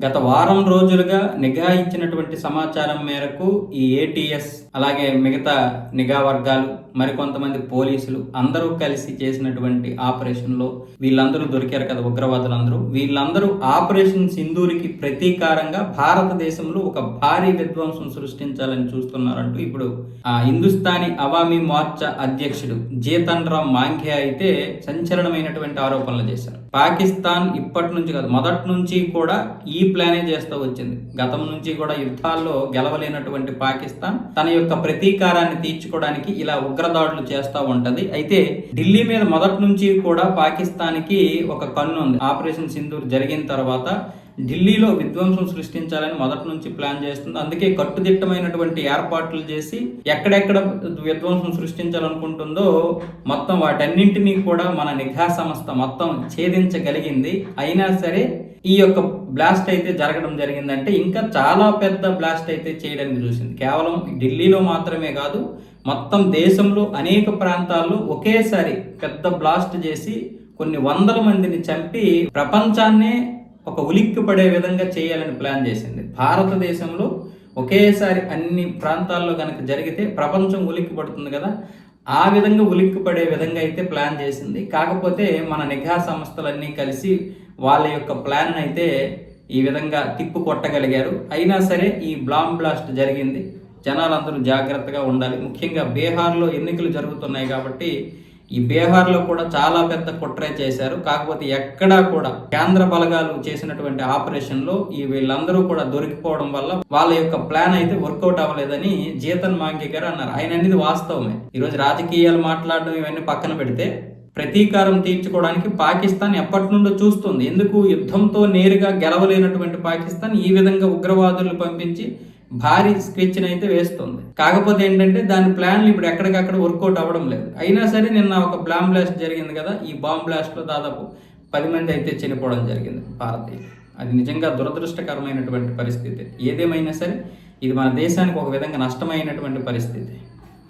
గత వారం రోజులుగా నిఘా ఇచ్చినటువంటి సమాచారం మేరకు ఈ ఏటీఎస్ అలాగే మిగతా నిఘా వర్గాలు మరికొంతమంది పోలీసులు అందరూ కలిసి చేసినటువంటి ఆపరేషన్లో వీళ్ళందరూ దొరికారు కదా ఉగ్రవాదులందరూ. వీళ్ళందరూ ఆపరేషన్ సింధూరికి ప్రతీకారంగా భారతదేశంలో ఒక భారీ విధ్వంసం సృష్టించాలని చూస్తున్నారంటూ ఇప్పుడు ఆ హిందుస్థానీ అవామీ మోర్చా అధ్యక్షుడు జీతన్ రామ్ మాంఘే అయితే సంచలనమైనటువంటి ఆరోపణలు చేశారు. పాకిస్తాన్ ఇప్పటి నుంచి కాదు మొదటి నుంచి కూడా ఈ ప్లానే చేస్తూ వచ్చింది. గతం నుంచి కూడా యుద్ధాల్లో గెలవలేనటువంటి పాకిస్తాన్ తన యొక్క ప్రతీకారాన్ని తీర్చుకోవడానికి ఇలా ఉగ్రదాడులు చేస్తూ ఉంటది. అయితే ఢిల్లీ మీద మొదటి నుంచి కూడా పాకిస్తాన్కి ఒక కన్ను ఉంది. ఆపరేషన్ సింధూర్ జరిగిన తర్వాత ఢిల్లీలో విధ్వంసం సృష్టించాలని మొదటి నుంచి ప్లాన్ చేస్తుంది. అందుకే కట్టుదిట్టమైనటువంటి ఏర్పాట్లు చేసి ఎక్కడెక్కడ విధ్వంసం సృష్టించాలనుకుంటుందో మొత్తం వాటన్నింటినీ కూడా మన నిఘా సంస్థ మొత్తం ఛేదించగలిగింది. అయినా సరే ఈ యొక్క బ్లాస్ట్ అయితే జరగడం జరిగిందంటే ఇంకా చాలా పెద్ద బ్లాస్ట్ అయితే చేయడానికి చూసింది. కేవలం ఢిల్లీలో మాత్రమే కాదు మొత్తం దేశంలో అనేక ప్రాంతాల్లో ఒకేసారి పెద్ద బ్లాస్ట్ చేసి కొన్ని వందల మందిని చంపి ప్రపంచాన్నే ఒక ఉలిక్కి పడే విధంగా చేయాలని ప్లాన్ చేసింది. భారతదేశంలో ఒకేసారి అన్ని ప్రాంతాల్లో కనుక జరిగితే ప్రపంచం ఉలిక్కి పడుతుంది కదా ఆ విధంగా ఉలిక్కి పడే విధంగా అయితే ప్లాన్ చేసింది. కాకపోతే మన నిఘా సంస్థలన్నీ కలిసి వాళ్ళ యొక్క ప్లాన్ అయితే ఈ విధంగా తిప్పు కొట్టగలిగారు. అయినా సరే ఈ బ్లామ్ బ్లాస్ట్ జరిగింది. జనాలందరూ జాగ్రత్తగా ఉండాలి. ముఖ్యంగా బీహార్లో ఎన్నికలు జరుగుతున్నాయి కాబట్టి ఈ బీహార్లో కూడా చాలా పెద్ద కుట్రే చేశారు. కాకపోతే ఎక్కడా కూడా కేంద్ర బలగాలు చేసినటువంటి ఆపరేషన్లో ఈ వీళ్ళందరూ కూడా దొరికిపోవడం వల్ల వాళ్ళ యొక్క ప్లాన్ అయితే వర్కౌట్ అవ్వలేదని జీతన్ మాంగి గారు అన్నారు. ఆయన అనేది వాస్తవమే. ఈరోజు రాజకీయాలు మాట్లాడడం ఇవన్నీ పక్కన పెడితే ప్రతీకారం తీర్చుకోవడానికి పాకిస్తాన్ ఎప్పటి నుండో చూస్తుంది. ఎందుకు? యుద్ధంతో నేరుగా గెలవలేనటువంటి పాకిస్తాన్ ఈ విధంగా ఉగ్రవాదులు పంపించి భారీ స్కెచ్ని అయితే వేస్తుంది. కాకపోతే ఏంటంటే దాని ప్లాన్లు ఇప్పుడు ఎక్కడికక్కడ వర్కౌట్ అవ్వడం లేదు. అయినా సరే నిన్న ఒక బ్లామ్ బ్లాస్ట్ జరిగింది కదా ఈ బాంబ్ బ్లాస్ట్లో దాదాపు పది మంది అయితే చనిపోవడం జరిగింది భారతీయులు. అది నిజంగా దురదృష్టకరమైనటువంటి పరిస్థితి. ఏదేమైనా సరే ఇది మన దేశానికి ఒక విధంగా నష్టమైనటువంటి పరిస్థితి.